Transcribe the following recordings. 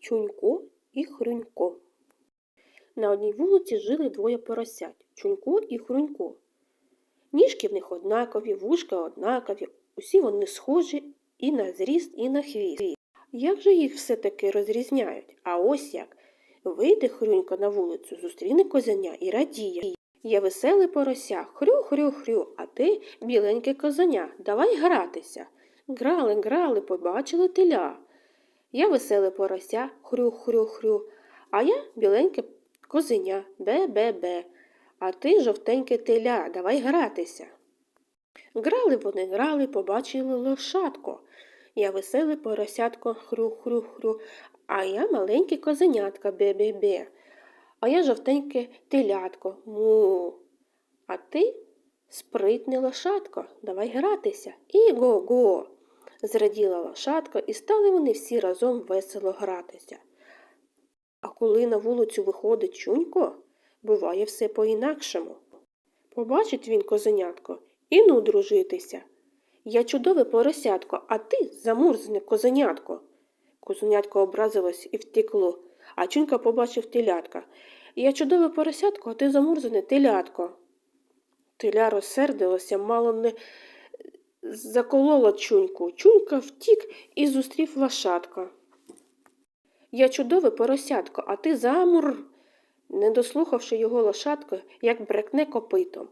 Чунько і Хрюнько. На одній вулиці жили двоє поросят Чунько і Хрюнько. Ніжки в них однакові, вушка однакові, усі вони схожі і на зріст, і на хвіст. Як же їх все-таки розрізняють? А ось як. Вийде Хрюнько на вулицю, зустріне козеня і радіє. Я веселе порося, хрю-хрю-хрю, а ти біленьке козеня, давай гратися. Грали, грали, побачили теля. Я веселе порося, хрю-хрю-хрю, а я біленьке козеня, бе-бе-бе. А ти жовтеньке теля, давай гратися. Грали вони, грали, побачили лошадко. Я веселе поросятко, хрю-хрю-хрю, а я маленьке козенятка, бе-бе-бе. А я жовтеньке телятко, му. А ти спритне лошадко, давай гратися. Іго-го. Зраділа лошадка, і стали вони всі разом весело гратися. А коли на вулицю виходить чунько, буває все по-інакшому. Побачить він козенятко і ну дружитися. Я чудове поросятко, а ти замурзне козенятко. Козенятко образилось і втекло, а чунька побачив телятка. Я чудове поросятко, а ти замурзане телятко. Теля розсердилося, мало не заколола чуньку. Чунька втік і зустрів лошадка. Я чудове поросятко, а ти замур. Не дослухавши його лошадко, як брекне копитом.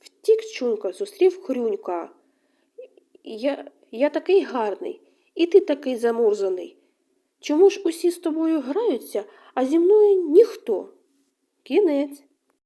Втік чунька, зустрів хрюнька. Я, я такий гарний, і ти такий замурзаний. Чому ж усі з тобою граються, а зі мною ніхто? Кінець.